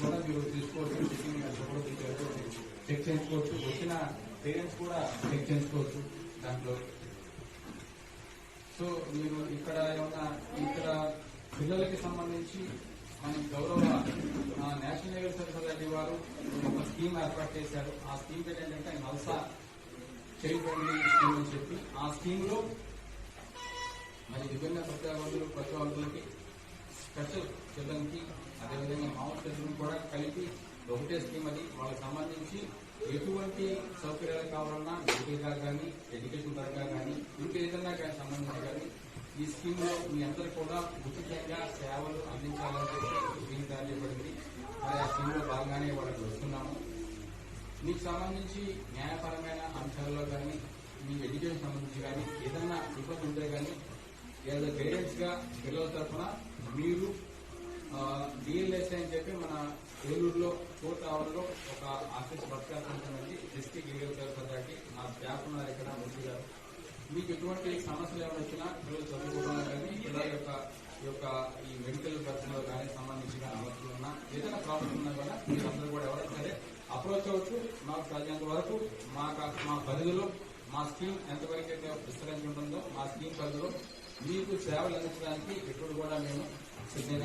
కూడా మీరు తీసుకోవచ్చు చెకింగ్ కూడా చెక్ చేసుకోవచ్చు వచ్చిన పేరెంట్స్ కూడా చెక్ చేసుకోవచ్చు దాంట్లో. సో మీరు ఇక్కడ ఏమన్నా ఇక్కడ పిల్లలకి సంబంధించి మన గౌరవ ఆ, నేషనల్ లెవెల్ సొసైటీ వారు ఒక స్కీమ్ ఏర్పాటు చేశారు. ఆ స్కీమ్ పేరు ఏంటంటే నల్సా చైల్డ్ ఫ్రెండ్లీ స్కీమ్ అని చెప్పి. ఆ స్కీమ్లో మరి విభిన్న ప్రతి ప్రతిభావంతులకి స్పెషల్ చిల్డ్రన్ అదేవిధంగా మామూలు చిల్డ్రన్ కూడా కలిపి ఒకటే స్కీమ్ అది. వాళ్ళకి సంబంధించి ఎటువంటి సౌకర్యాలు కావాలన్నా మెడికల్గా కానీ ఎడ్యుకేషన్ పరంగా కానీ ఇంకేదన్నా కానీ సంబంధించి కానీ ఈ స్కీమ్లో మీ అందరూ కూడా ఉచితంగా సేవలు అందించాలని చెప్పి స్కీమ్ తయారు చేయబడింది మరి ఆ స్కీమ్లో భాగంగానే వాళ్ళకి వస్తున్నాము. మీకు సంబంధించి న్యాయపరమైన అంశాల్లో కానీ మీ ఎడ్యుకేషన్ సంబంధించి కానీ ఏదన్నా ఇబ్బంది ఉంటే కానీ ఏదో గైడెన్స్గా పిల్లల తరఫున మీరు డిఎల్ఎస్ అని చెప్పి మన ఏలూరులో ఫోర్త్ ఆవరణలో ఒక ఆఫీస్ వర్క్ ఉంటుందండి. డిస్టిక్ లీగల్ సర్వీస్ మా స్టాఫ్ ఉన్నారు ఇక్కడ మంత్రి గారు. మీకు ఎటువంటి సమస్యలు ఏమైనా వచ్చినా పిల్లలు చదువుకోవడంలో కానీ పిల్లల యొక్క ఈ యొక్క ఈ మెడికల్ పర్సనల్ కానీ సంబంధించి కానీ అవసరం ఉన్నా ఏదైనా ప్రాబ్లం ఉన్నా కూడా మీరందరూ కూడా ఎవరైనా సరే అప్రోచ్ అవ్వచ్చు. మాకు సాధ్యంత వరకు మా మా పరిధిలో మా స్కీమ్ ఎంతవరకు అయితే విస్తరించి ఉంటుందో మా స్కీమ్ పరిధిలో మీకు సేవలు అందించడానికి ఎప్పుడు కూడా మేము సిద్ధంగా